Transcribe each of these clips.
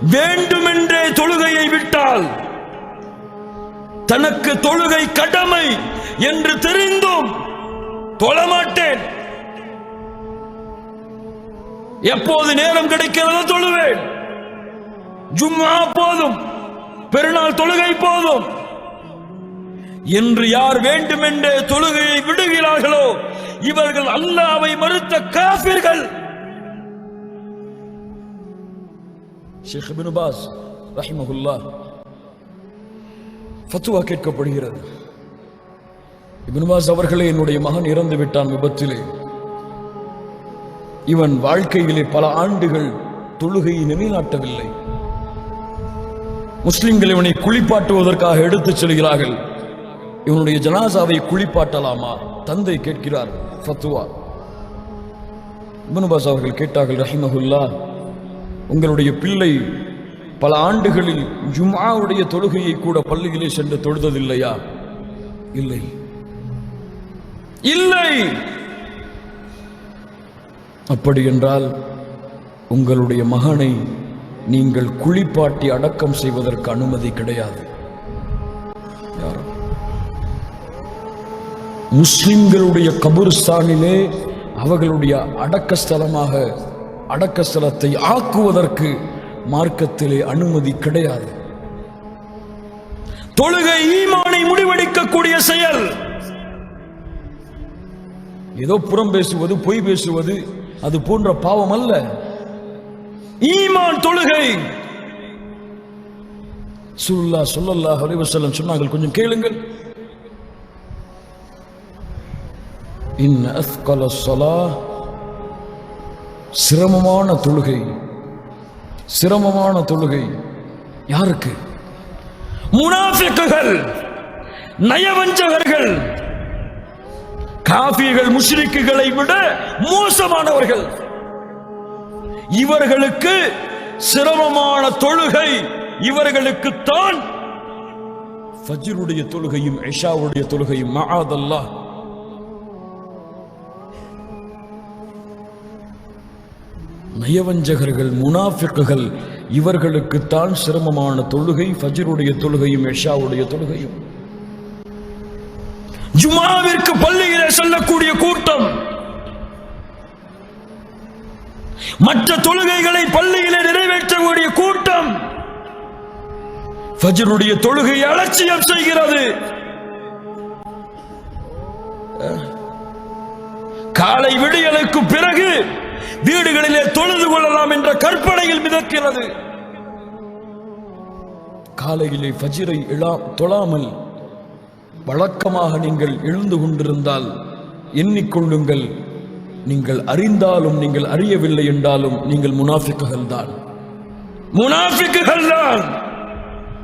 வேண்டுமென்றே தொழுகையை விட்டால் தனக்கு தொழுகை கடமை என்று தெரிந்தும் தொழமாட்டேன். எப்போது நேரம் கிடைக்கிறதோ தொழுவேன். ஜும்மா போதும் பெருநாள் தொழுகை போதும். என்று யார் வேண்டுமென்றே தொழுகையை விடுகிறார்களோ இவர்கள் அல்லாவை மறுத்த காபிர்கள். ஷேக் பாஸ் ரஹிமகுல்லா ஃபத்துவா கேட்கப்படுகிறது. இப்னு அவர்களே என்னுடைய மகன் இறந்து விட்டான் விபத்திலே. இவன் வாழ்க்கையிலே பல ஆண்டுகள் தொழுகையை நிலைநாட்டவில்லை. முஸ்லிம்கள் இவனை குளிப்பாட்டுவதற்காக எடுத்துச் செல்கிறார்கள். இவனுடைய ஜனாசாவை குளிப்பாட்டலாமா? தந்தை கேட்கிறார் ஃபத்துவா. இபனுபாஸ் அவர்கள் கேட்டார்கள் ரஹிமகுல்லா உங்களுடைய பிள்ளை பல ஆண்டுகளில் ஜும்ஆவுடைய தொழுகையை கூட பள்ளியிலே சென்று தொழுததில்லையா? இல்லை. இல்லை! அப்படி என்றால் உங்களுடைய மகனை நீங்கள் குளிப்பாட்டி அடக்கம் செய்வதற்கு அனுமதி கிடையாது. யாரும். முஸ்லிம்களுடைய கபுர்ஸ்தானிலே அவர்களுடைய அடக்க ஸ்தலமாக அடக்கஸ்தலத்தை ஆக்குவதற்கு மார்க்கத்திலே அனுமதி கிடையாது. தொழுகை ஈமானை முடிவெடுக்கக்கூடிய செயல். ஏதோ புறம் பேசுவது பொய் பேசுவது அது போன்ற பாவம் அல்ல. ஈமான் தொழுகை. சுல்லா சொல்லல்லா ஹரிவசல்லம் வஸல்லம் சொன்னார்கள் கொஞ்சம் கேளுங்கள். இன் அஸ்கல சொலா சிரமமான தொழுகை. சிரமமான தொழுகை. யாருக்கு? முனாஃபிக்குகள் நயவஞ்சகர்கள் காஃபிர்கள் முஷ்ரிக்குகளை விட மோசமானவர்கள். இவர்களுக்கு சிரமமான தொழுகை இவர்களுக்கு தான் ஃபஜ்ருடைய தொழுகையும் ஐஷாவுடைய தொழுகையும் மஆதல்லாஹ் நயவஞ்சகர்கள் முனாஃபிக்குகள் இவர்களுக்குத்தான் சிரமமான தொழுகை ஃபஜ்ருடைய தொழுகையும் எஷாவுடைய தொழுகையும். ஜுமாவிற்கு பள்ளியிலே செல்லக்கூடிய கூட்டம். மற்ற தொழுகைகளை பள்ளியிலே நிறைவேற்றக்கூடிய கூட்டம். ஃபஜ்ருடைய தொழுகை அலட்சியம் செய்கிறது. காலை விடியலுக்கு பிறகு கற்பனையில் மிதக்கிறது. காலையிலே ஃபஜிரை இழா தொழாமல் வழக்கமாக நீங்கள் எழுந்து கொண்டிருந்தால் எண்ணிக்கொள்ளுங்கள். நீங்கள் அறிந்தாலும் நீங்கள் அறியவில்லை என்றாலும் நீங்கள் முனாஃபிக்குகள் தான். முனாஃபிக்குகள் தான்!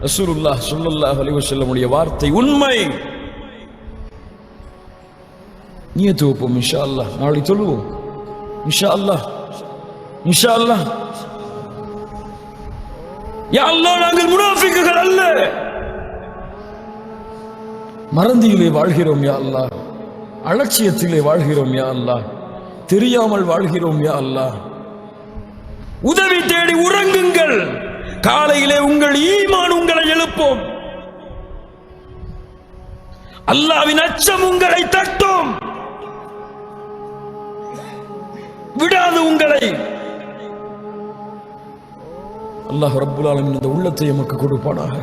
ரசூலுல்லாஹ் ஸல்லல்லாஹு அலிவு செல்லமுடைய வார்த்தை உண்மை. நீயே துவப்போம் இன்ஷா அல்லா நாளை சொல்லுவோம் இன்ஷா அல்லா இன்ஷா அல்லா யாழ்லா அல்லாஹ் நாங்கள் முனாஃபிக்குகள் அல்ல. மறந்தியிலே வாழ்கிறோம் யா அல்லாஹ். அலட்சியத்திலே வாழ்கிறோம் யா அல்லாஹ். தெரியாமல் வாழ்கிறோம் யா அல்லாஹ். உதவி தேடி உறங்குங்கள். காலையிலே உங்கள் ஈமான் உங்களை எழுப்போம். அல்லாவின் அச்சம் உங்களை தட்டும். விடாது உங்களை. அல்லாஹ் ரப்புல் ஆலமின் இந்த உள்ளத்தை எமக்கு கொடுப்பானாக.